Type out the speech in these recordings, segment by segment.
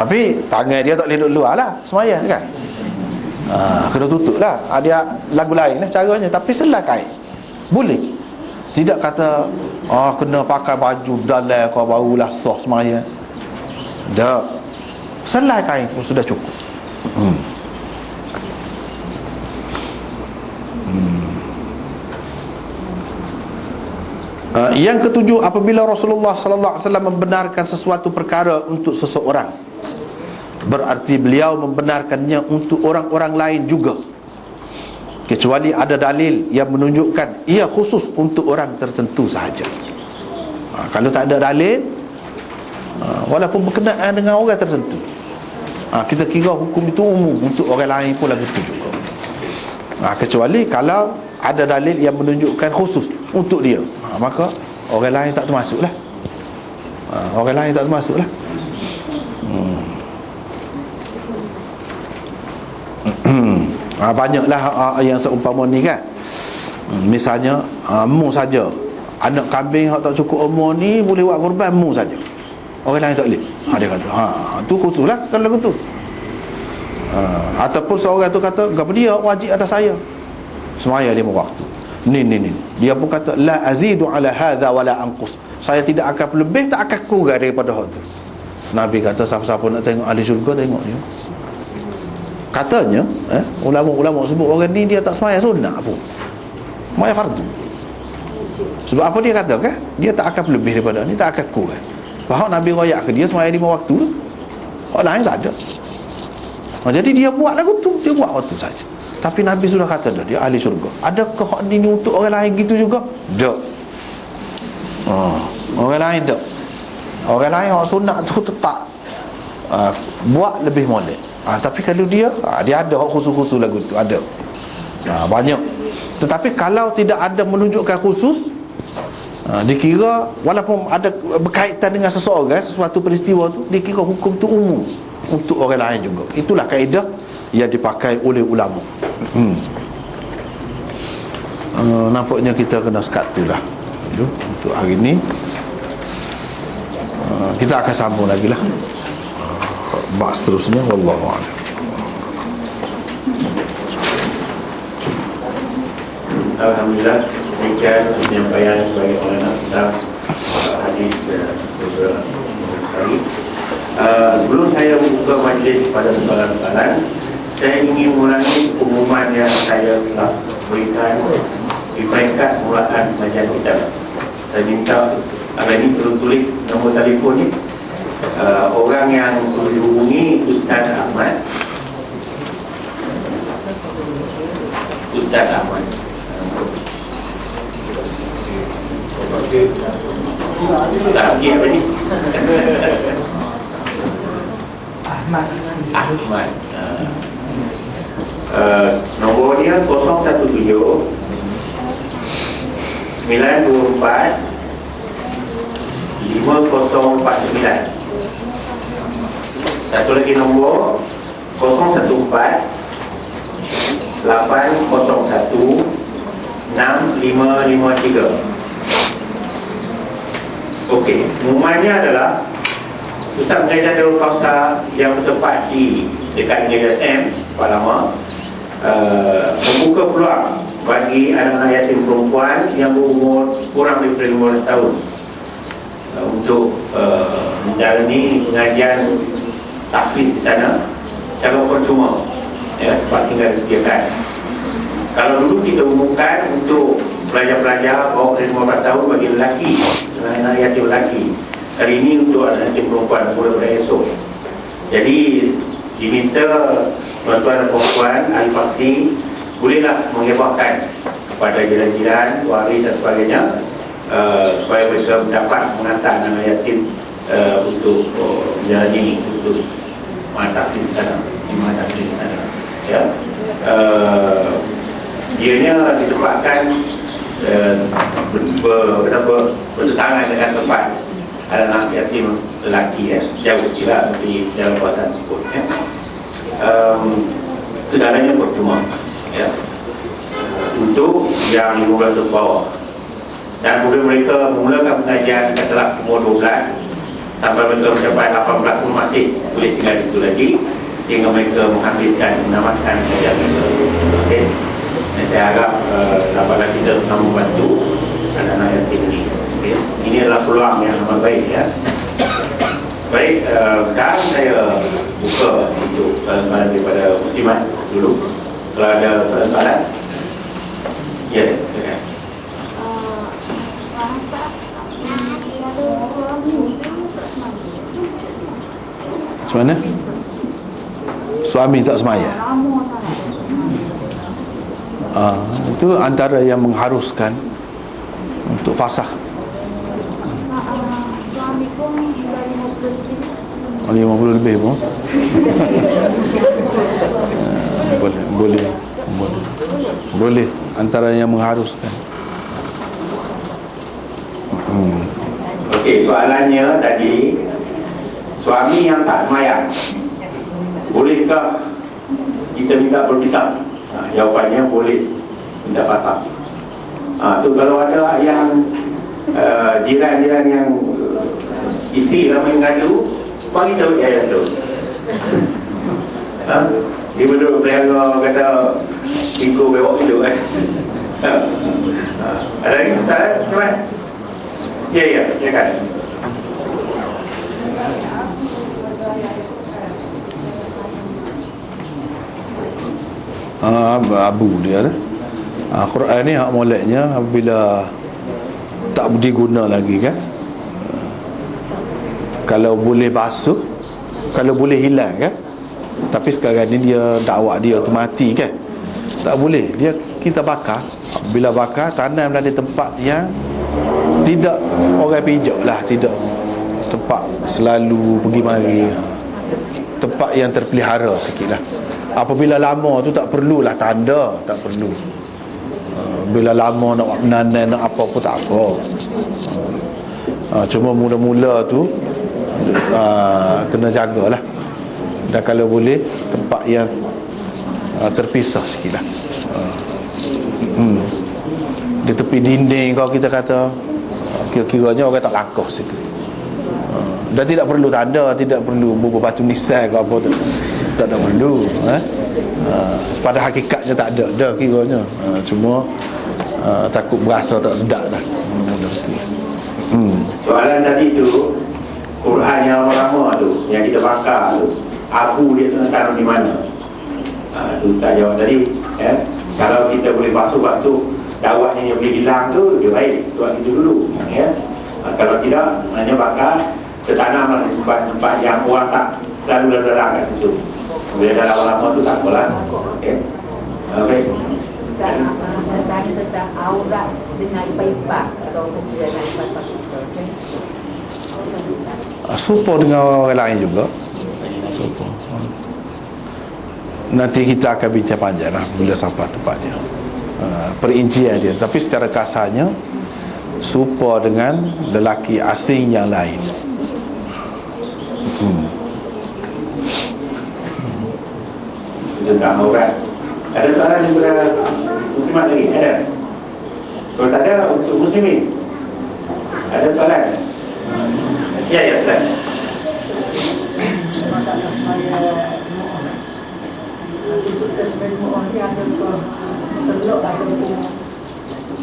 Tapi tangan dia tak boleh duduk luar lah Semayang kan? Ha, Kena tutup lah. Ha, Dia lagu lain lah caranya Tapi selai kain Boleh. Tidak kata oh, Kena pakai baju dalam Kau barulah soh semayang Tak. Selai kain pun sudah cukup. Hmm. Uh, yang ketujuh apabila Rasulullah sallallahu alaihi wasallam membenarkan sesuatu perkara untuk seseorang berarti beliau membenarkannya untuk orang-orang lain juga. Kecuali ada dalil yang menunjukkan ia khusus untuk orang tertentu sahaja. Ha, kalau tak ada dalil ha, walaupun berkenaan dengan orang tertentu. Ha, kita kira hukum itu umum untuk orang lain pun lagu itu juga. Ha, kecuali kalau ada dalil yang menunjukkan khusus untuk dia. Ha, maka orang lain tak termasuk lah ha, orang lain tak termasuk lah hmm. Ha, banyaklah ha, yang seumpama ni kan. Hmm, misalnya ha, mu saja. Anak kambing yang tak cukup umur ni boleh buat korban mu saja. Orang lain tak boleh. Ha, dia kata ha, tu khusus lah kalau lagu tu. Ha, ataupun seorang tu kata apa dia? Wajib atas saya. Semaya lima waktu. Ni ni ni. Dia pun kata la azidu ala hadha wala anqus. Saya tidak akan lebih tak akan kurang daripada hal tu. Nabi kata siapa-siapa nak tengok ahli syurga tengok dia katanya eh, ulama-ulama sebut orang ni dia tak semaya sunnah pun. Semaya fardu sebab apa dia kata kan? Dia tak akan lebih daripada ni tak akan kurang bahawa Nabi royak ke dia semaya lima waktu tu? Orang lain tak ada. Jadi dia buat lagu tu dia buat waktu saja. Tapi Nabi sudah kata dah Dia ahli syurga. Adakah hak ini untuk orang lain gitu juga? Tak oh, Orang lain tak Orang lain hak sunat tu tetap uh, Buat lebih molek uh, Tapi kalau dia uh, Dia ada khusus-khusus lagu tu Ada. Uh, Banyak. Tetapi kalau tidak ada menunjukkan khusus uh, Dikira Walaupun ada berkaitan dengan seseorang Sesuatu peristiwa tu Dikira hukum tu umum Untuk orang lain juga. Itulah kaedah yang dipakai oleh ulama. Hmm. uh, nampaknya kita kena sekat tu lah. Untuk hari ni uh, kita akan sambung lagi lah bak seterusnya Wallahu'alam Alhamdulillah demikian penyampaian sebagai orang kita hadis beberapa kali. Sebelum saya buka majlis pada soalan-soalan, saya ingin mengulangi pengumuman yang saya telah berikan di peringkat mulaan majlis kita. Saya minta agar ini tulis nombor telefon ni uh, orang yang dihubungi Ustaz Ahmad. Ustaz Ahmad. Sakit apa ni? Ahmad. Ahmad uh, uh, nombor dia 017 924 5049 satu lagi nombor 014 801 6553 Okey, umumannya adalah Ustaz mengajar Darul Kausa yang bertempat di dekat Gereja SM Palama uh, membuka peluang bagi anak-anak yatim perempuan yang berumur kurang daripada 15 tahun uh, untuk uh, menjalani pengajian tahfiz di sana secara percuma ya, sebab tinggal disediakan kalau dulu kita umumkan untuk pelajar-pelajar bawah dari 15 tahun bagi lelaki anak-anak yatim lelaki. Kali ini untuk anak yatim perempuan boleh pada esok. Jadi diminta tuan-tuan dan perempuan ahli pasti bolehlah menghebahkan kepada jiran-jiran, waris dan sebagainya uh, supaya mereka dapat mengantar anak yatim uh, untuk uh, menjalani untuk mata di sana mata di sana ya? Uh, ianya ditempatkan uh, ber, bertentangan dengan tempat anak yatim lelaki ya. Jauh kira di dalam kawasan tersebut ya. Um, segalanya percuma ya. Untuk yang 15 ke bawah. Dan kemudian mereka memulakan pengajian katalah umur 12 sampai mereka mencapai 18 pun masih boleh tinggal di situ lagi. Sehingga mereka menghabiskan menamatkan kajian mereka. Okay. dan saya harap uh, dapatlah kita bersama membantu anak-anak yang tinggi. Okay. ini adalah peluang yang amat baik ya. Baik uh, sekarang saya buka untuk soalan-soalan daripada muslimat dulu. Kalau ada soalan-soalan ya silakan Macam mana? Suami tak semaya? Ah, Itu antara yang mengharuskan Untuk fasah. Oh, 50 lebih pun. Ah, boleh, boleh boleh. Boleh antara yang mengharuskan. Hmm. Okey, soalannya tadi suami yang tak semayang bolehkah kita minta berpisah? Ha, jawapannya boleh minta pasang. Ha, tu kalau ada yang uh, jiran-jiran yang uh, isteri ramai mengadu, bagi tahu dia tu. Ha? Dia berdua pelihara kata ikut bewok itu kan. Ha. Ha. Ada lagi soalan? Cuman. Ya, ya, ya Ah, abu dia tu. Ah, Quran ni hak moleknya apabila tak diguna lagi kan. Ah, Kalau boleh basuh, kalau boleh hilang kan. Tapi sekarang ni dia dakwah dia otomati kan. Tak boleh. Dia kita bakar. Bila bakar tanamlah di tempat yang tidak orang pijak lah tidak tempat selalu pergi mari tempat yang terpelihara sikit lah apabila lama tu tak perlulah tanda tak perlu. Uh, bila lama nak buat nak apa pun tak apa. Uh, cuma mula-mula tu uh, kena jagalah. Dan kalau boleh tempat yang uh, terpisah sikit lah uh, hmm. di tepi dinding kalau kita kata uh, kira-kiranya orang tak langkah situ. uh, dan tidak perlu tanda tidak perlu bubuh batu nisan ke apa tu tak ada perlu eh? uh, pada hakikatnya tak ada dah kiranya uh, cuma uh, takut berasa tak sedap lah hmm. Soalan tadi tu Quran yang lama tu Yang kita bakar tu Abu dia tu taruh di mana ha, Tu tak jawab tadi ya. Kalau kita boleh basuh-basuh Dawatnya yang boleh hilang tu Dia baik Buat itu dulu ya. ha, Kalau tidak Hanya bakar Tertanamlah di tempat-tempat yang orang tak Selalu dalam kat situ. Bila dah lama-lama tu tak apalah. Okay. Okay. Saya tanya tentang aurat dengan ipa-ipa atau kemudian dengan ipa-ipa kita. uh, serupa dengan orang lain juga. Serupa. Nanti kita akan bincang panjang lah bila sampai tempatnya. Uh, perincian dia. Tapi secara kasarnya serupa dengan lelaki asing yang lain hmm. tentang aurat. Ada soalan daripada muslimat lagi? Ada? Kalau tak ada, untuk muslimin. Ada soalan? Ya, ya, Ustaz. masalah semaya mu'ah kita sebagai mu'ah ni ada teluk ada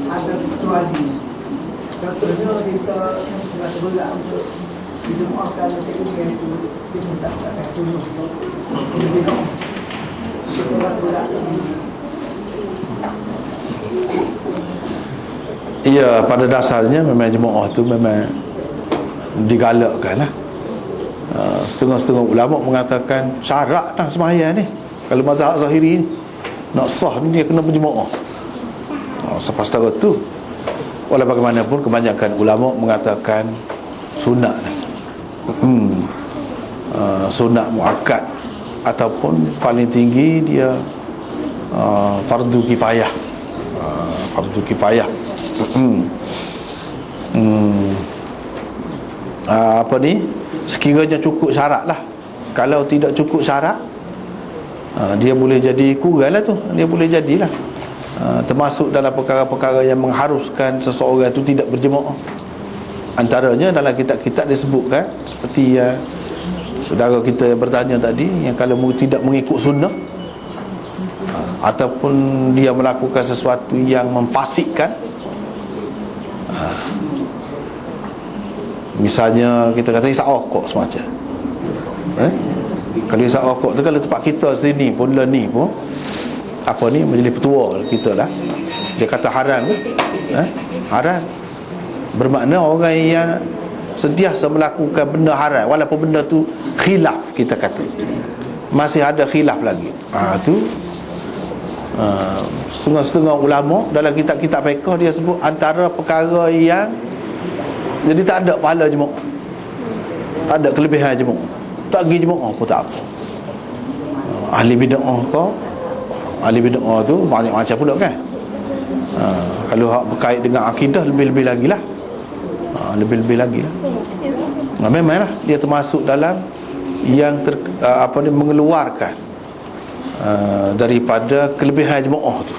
ada kecuali contohnya kita sebelah untuk dijemuahkan untuk ini yang itu dia minta tak ada suluh dia bilang sebelah sebelah Ya pada dasarnya memang jemaah tu memang digalakkan lah uh, Setengah-setengah ulama mengatakan syarat lah semaya ni Kalau mazhab zahiri ni. Nak sah ni dia kena berjemaah. Uh, Sepas tahu tu. Walau bagaimanapun kebanyakan ulama mengatakan Sunat lah hmm. uh, Sunat muakkad Ataupun paling tinggi dia uh, Fardu kifayah. Uh, Fardu kifayah. Hmm. Hmm. Uh, apa ni? Sekiranya cukup syarat lah. Kalau tidak cukup syarat uh, dia boleh jadi kurang lah tu. Dia boleh jadilah uh, termasuk dalam perkara-perkara yang mengharuskan seseorang itu tidak berjemaah antaranya dalam kitab-kitab disebutkan seperti yang saudara kita yang bertanya tadi yang kalau tidak mengikut sunnah ha, ataupun dia melakukan sesuatu yang memfasikkan ha, misalnya kita kata isap rokok semacam eh? kalau isap rokok tu kalau tempat kita sini pun lah ni pun apa ni majlis petua kita lah dia kata haram eh? haram bermakna orang yang sentiasa melakukan benda haram walaupun benda tu khilaf kita kata. Masih ada khilaf lagi. Ha, tu. Uh, setengah-setengah ulama dalam kitab-kitab fiqh dia sebut antara perkara yang jadi tak ada pahala jemaah tak ada kelebihan jemaah tak pergi jemaah pun tak apa. Uh, ahli bid'ah kau ahli bid'ah tu banyak macam pula kan? Uh, kalau hak berkait dengan akidah lebih-lebih lagi lah lebih-lebih lagi lah Nah, memanglah dia termasuk dalam yang ter, uh, apa ni mengeluarkan uh, daripada kelebihan jemaah tu.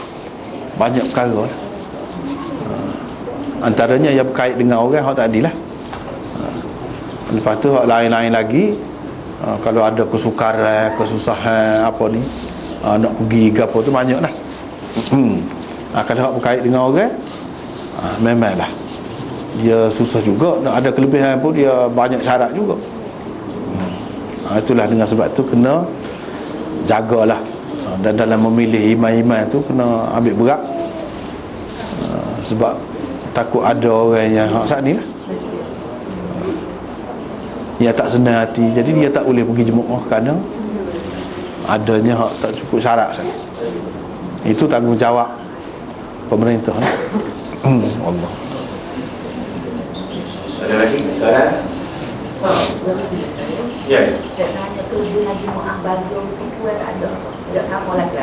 Banyak perkara lah. Uh, antaranya yang berkait dengan orang hak tadi lah. Uh, lepas tu hak lain-lain lagi uh, kalau ada kesukaran, kesusahan apa ni uh, nak pergi ke apa tu banyak lah. Hmm. Uh, kalau hak berkait dengan orang uh, memanglah dia susah juga. Nak ada kelebihan pun dia banyak syarat juga. Ha, itulah dengan sebab tu kena jagalah. Ha, dan dalam memilih imam-imam tu kena ambil berat. Ha, sebab takut ada orang yang hak saat ni lah. Yang tak senang hati. Jadi dia tak boleh pergi jemaah kerana adanya hak tak cukup syarat saja itu tanggungjawab pemerintah lah. Hmm, Allah Ada lagi? Soalan? Ha. Ya. Dia ada. Tidak sama lagi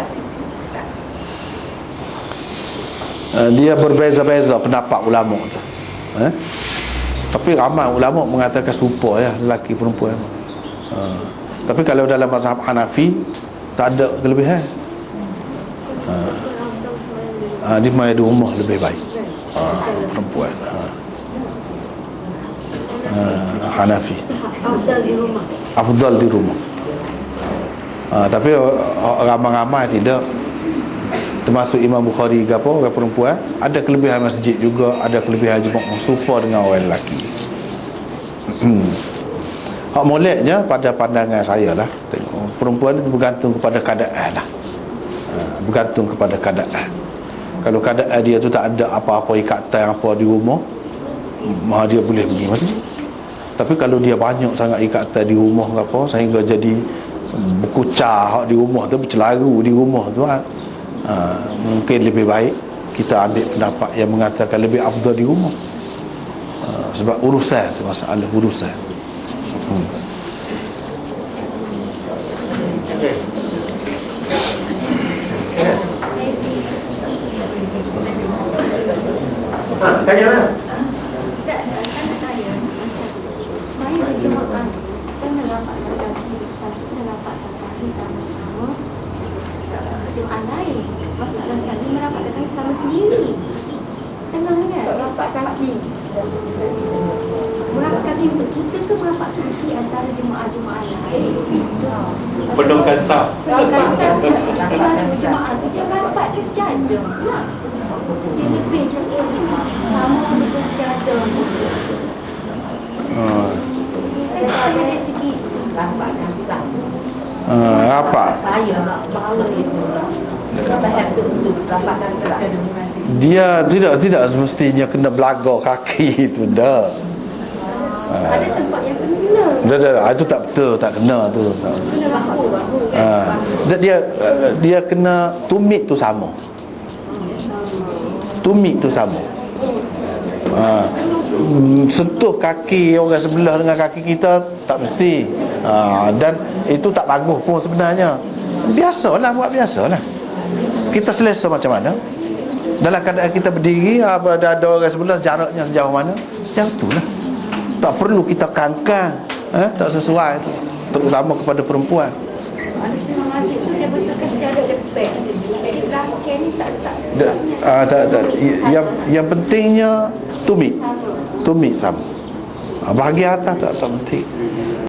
berbeza-beza pendapat ulama tu. Eh? Tapi ramai ulama mengatakan serupa ya lelaki perempuan. Uh, tapi kalau dalam mazhab Hanafi tak ada kelebihan. Uh, uh, di mai di rumah lebih baik. Uh, perempuan. Uh. Uh, Hanafi. Afdal di rumah. Afdal di rumah. Uh, tapi uh, ramai-ramai tidak termasuk Imam Bukhari ke apa orang perempuan ada kelebihan masjid juga ada kelebihan jemaah serupa dengan orang lelaki hmm. hak moleknya pada pandangan saya lah tengok perempuan itu bergantung kepada keadaan lah bergantung kepada keadaan kalau keadaan dia tu tak ada apa-apa ikatan apa di rumah mah dia boleh pergi masjid tapi kalau dia banyak sangat ikatan di rumah ke apa sehingga jadi berkucar hak di rumah tu bercelaru di rumah tu ha, mungkin lebih baik kita ambil pendapat yang mengatakan lebih afdal di rumah. Ha, sebab urusan tu masalah urusan. Hmm. Okey. Ya. Ha, tanya lah. Ustaz, kan saya Saya jemaah Kita merapatkan kaki Satu merapatkan kaki sama-sama uh, Jemaah lain Masalah sekali merapatkan kaki sama sendiri Setengah kan Rapat kaki. Merapat kaki untuk kita ke merapat kaki Antara jemaah-jemaah lain? Penuhkan saf. Kalau satu jemaah tu Dia rapat ke sejadah. Pula Dia lebih macam Sama dengan sejadah. Saya tak dari segi Rapat dan sah. ha, rapat. Bahaya nak bawa itu. Bahaya tu untuk rapat dan sah. Dia tidak tidak semestinya kena belaga kaki itu dah. Ada tempat yang kena dah, dah, dah, itu tak betul tak kena tu tak. Kena bahu-bahu kan Ha, dia, dia kena tumit tu sama. Tumit tu sama. Ha, sentuh kaki orang sebelah dengan kaki kita tak mesti. Ha, dan itu tak bagus pun sebenarnya. Biasalah buat biasalah. Kita selesa macam mana dalam keadaan kita berdiri apa ada ada orang sebelah jaraknya sejauh mana sejauh tu lah tak perlu kita kangkang eh, tak sesuai terutama kepada perempuan Da, ah, tak, tak. I- Yang yang pentingnya tumit. Tumit sama. ha, bahagian atas tak tak penting